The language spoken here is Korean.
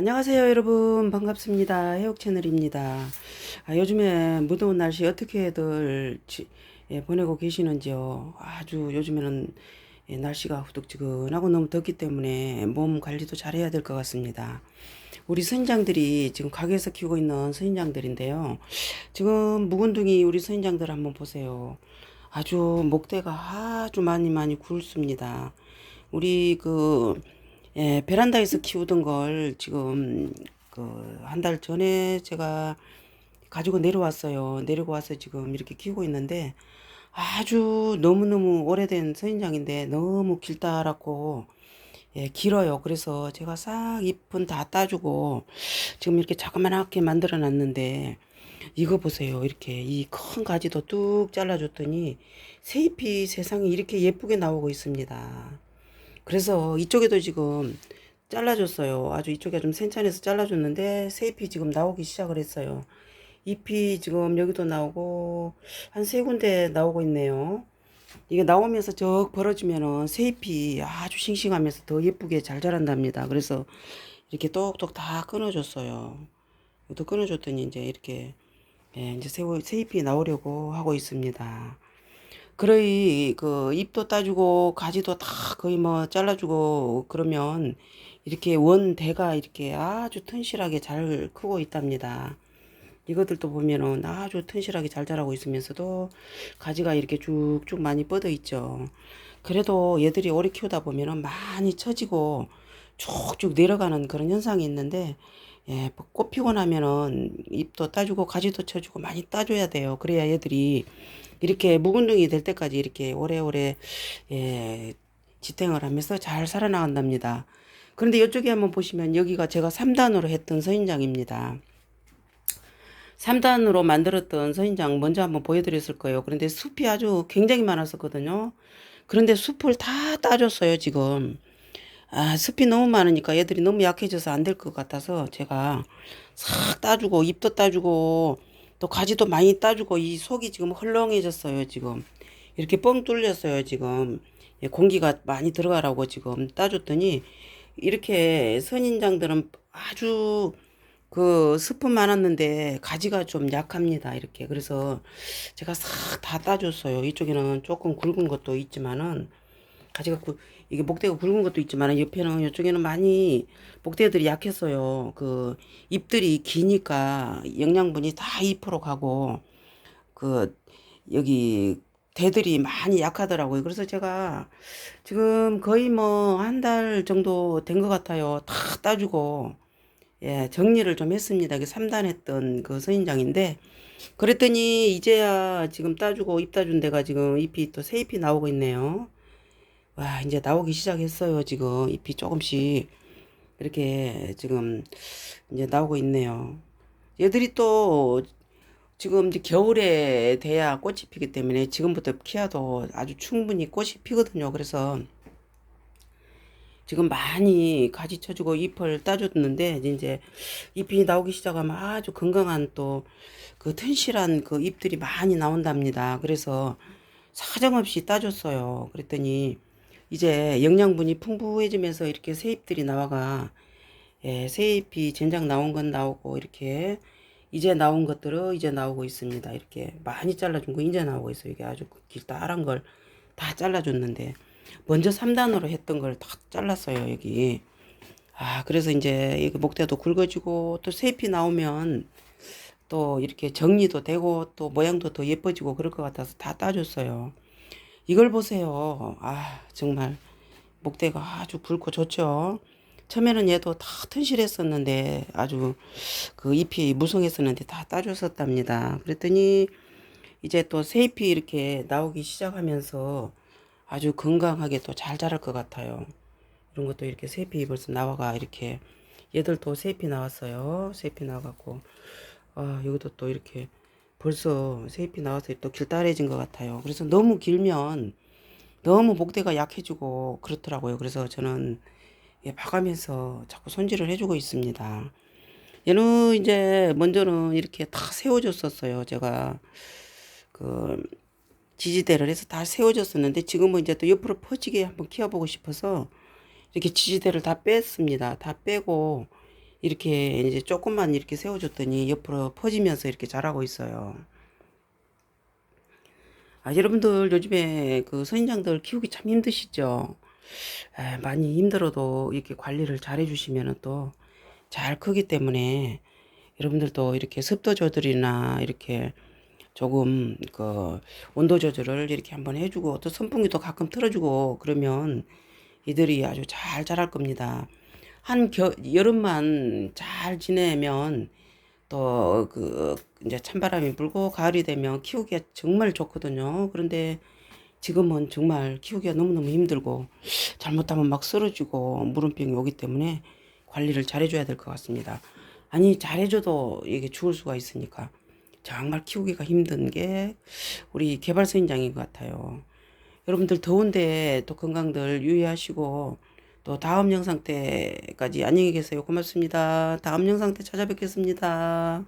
안녕하세요, 여러분. 반갑습니다. 해옥 채널입니다. 아, 요즘에 무더운 날씨 어떻게들 지- 예, 보내고 계시는지요? 아주 요즘에는 예, 날씨가 후둑지근하고 너무 덥기 때문에 몸 관리도 잘 해야 될 것 같습니다. 우리 선인장들이 지금 가게에서 키우고 있는 선인장들인데요. 지금 묵은둥이 우리 선인장들 한번 보세요. 아주 목대가 아주 많이 많이 굵습니다. 우리 그 예, 베란다에서 키우던 걸 지금 그 한 달 전에 제가 가지고 내려왔어요. 내리고 와서 지금 이렇게 키우고 있는데 아주 너무너무 오래된 선인장인데 너무 길다랗고 예, 길어요. 그래서 제가 싹 잎은 다 따주고 지금 이렇게 자그마하게 만들어 놨는데 이거 보세요. 이렇게 이 큰 가지도 뚝 잘라줬더니 새 잎이 세상에 이렇게 예쁘게 나오고 있습니다. 그래서 이쪽에도 지금 잘라줬어요. 아주 이쪽에 좀 센찬해서 잘라줬는데 새 잎이 지금 나오기 시작을 했어요. 잎이 지금 여기도 나오고 한 세 군데 나오고 있네요. 이게 나오면서 적 벌어지면은 새 잎이 아주 싱싱하면서 더 예쁘게 잘 자란답니다. 그래서 이렇게 똑똑 다 끊어줬어요. 또 끊어줬더니 이제 이렇게 예, 이제 새, 새 잎이 나오려고 하고 있습니다. 거의 그 잎도 따주고 가지도 다 거의 뭐 잘라주고 그러면 이렇게 원대가 이렇게 아주 튼실하게 잘 크고 있답니다. 이것들도 보면은 아주 튼실하게 잘 자라고 있으면서도 가지가 이렇게 쭉쭉 많이 뻗어 있죠. 그래도 얘들이 오래 키우다 보면은 많이 처지고 쭉쭉 내려가는 그런 현상이 있는데 예, 꽃 피고 나면은 잎도 따주고 가지도 쳐주고 많이 따줘야 돼요. 그래야 얘들이 이렇게 묵은둥이 될 때까지 이렇게 오래오래 예, 지탱을 하면서 잘 살아나간답니다. 그런데 이쪽에 한번 보시면 여기가 제가 3단으로 했던 서인장입니다. 3단으로 만들었던 서인장 먼저 한번 보여드렸을 거예요. 그런데 숲이 아주 굉장히 많았었거든요. 그런데 숲을 다 따줬어요, 지금. 아, 숲이 너무 많으니까 얘들이 너무 약해져서 안 될 것 같아서 제가 싹 따주고 잎도 따주고 또 가지도 많이 따주고 이 속이 지금 헐렁해졌어요, 지금. 이렇게 뻥 뚫렸어요, 지금. 예, 공기가 많이 들어가라고 지금 따줬더니 이렇게 선인장들은 아주 그 스프 많았는데 가지가 좀 약합니다. 이렇게. 그래서 제가 싹 다 따줬어요. 이쪽에는 조금 굵은 것도 있지만은 가지가 굵, 이게 목대가 굵은 것도 있지만 옆에는 이쪽에는 많이 목대들이 약했어요. 그 잎들이 기니까 영양분이 다 잎으로 가고 그 여기 대들이 많이 약하더라고요. 그래서 제가 지금 거의 뭐 한 달 정도 된 것 같아요. 다 따주고 예, 정리를 좀 했습니다. 그 3단 했던 그 서인장인데 그랬더니 이제야 지금 따주고 잎 따준 데가 지금 잎이 또 새 잎이 나오고 있네요. 와, 이제 나오기 시작했어요. 지금 잎이 조금씩 이렇게 지금 이제 나오고 있네요. 얘들이 또 지금 이제 겨울에 돼야 꽃이 피기 때문에 지금부터 키워도 아주 충분히 꽃이 피거든요. 그래서 지금 많이 가지 쳐주고 잎을 따줬는데 이제 잎이 나오기 시작하면 아주 건강한 또 그 튼실한 그 잎들이 많이 나온답니다. 그래서 사정없이 따줬어요. 그랬더니 이제 영양분이 풍부해지면서 이렇게 새 잎들이 나와가 예, 새 잎이 젠장 나온 건 나오고 이렇게 이제 나온 것들은 이제 나오고 있습니다. 이렇게 많이 잘라준 거 이제 나오고 있어요. 이게 아주 길다란 걸 다 잘라줬는데 먼저 3단으로 했던 걸 다 잘랐어요. 여기 아 그래서 이제 이거 목대도 굵어지고 또 새잎이 나오면 또 이렇게 정리도 되고 또 모양도 더 예뻐지고 그럴 것 같아서 다 따줬어요. 이걸 보세요. 아, 정말 목대가 아주 굵고 좋죠. 처음에는 얘도 다 튼실했었는데 아주 그 잎이 무성했었는데 다 따줬었답니다. 그랬더니 이제 또 새 잎이 이렇게 나오기 시작하면서 아주 건강하게 또 잘 자랄 것 같아요. 이런 것도 이렇게 새 잎이 벌써 나와가 이렇게 얘들도 새 잎이 나왔어요. 새 잎이 나와갖고 아 여기도 또 이렇게 벌써 새잎이 나와서 또 길다래진 것 같아요. 그래서 너무 길면 너무 목대가 약해지고 그렇더라고요. 그래서 저는 예, 봐가면서 자꾸 손질을 해주고 있습니다. 얘는 이제 먼저는 이렇게 다 세워줬었어요. 제가 그 지지대를 해서 다 세워줬었는데 지금은 이제 또 옆으로 퍼지게 한번 키워보고 싶어서 이렇게 지지대를 다 뺐습니다. 다 빼고 이렇게 이제 조금만 이렇게 세워줬더니 옆으로 퍼지면서 이렇게 자라고 있어요. 아, 여러분들 요즘에 그 선인장들 키우기 참 힘드시죠? 에, 많이 힘들어도 이렇게 관리를 잘 해주시면 또 잘 크기 때문에 여러분들도 이렇게 습도 조절이나 이렇게 조금 그 온도 조절을 이렇게 한번 해주고 또 선풍기도 가끔 틀어주고 그러면 이들이 아주 잘 자랄 겁니다. 한 겨, 여름만 잘 지내면 또 그 이제 찬바람이 불고 가을이 되면 키우기가 정말 좋거든요. 그런데 지금은 정말 키우기가 너무너무 힘들고 잘못하면 막 쓰러지고 물음병이 오기 때문에 관리를 잘 해줘야 될 것 같습니다. 아니 잘해줘도 이게 죽을 수가 있으니까 정말 키우기가 힘든 게 우리 개발선인장인 것 같아요. 여러분들 더운데 또 건강들 유의하시고 또 다음 영상 때까지 안녕히 계세요. 고맙습니다. 다음 영상 때 찾아뵙겠습니다.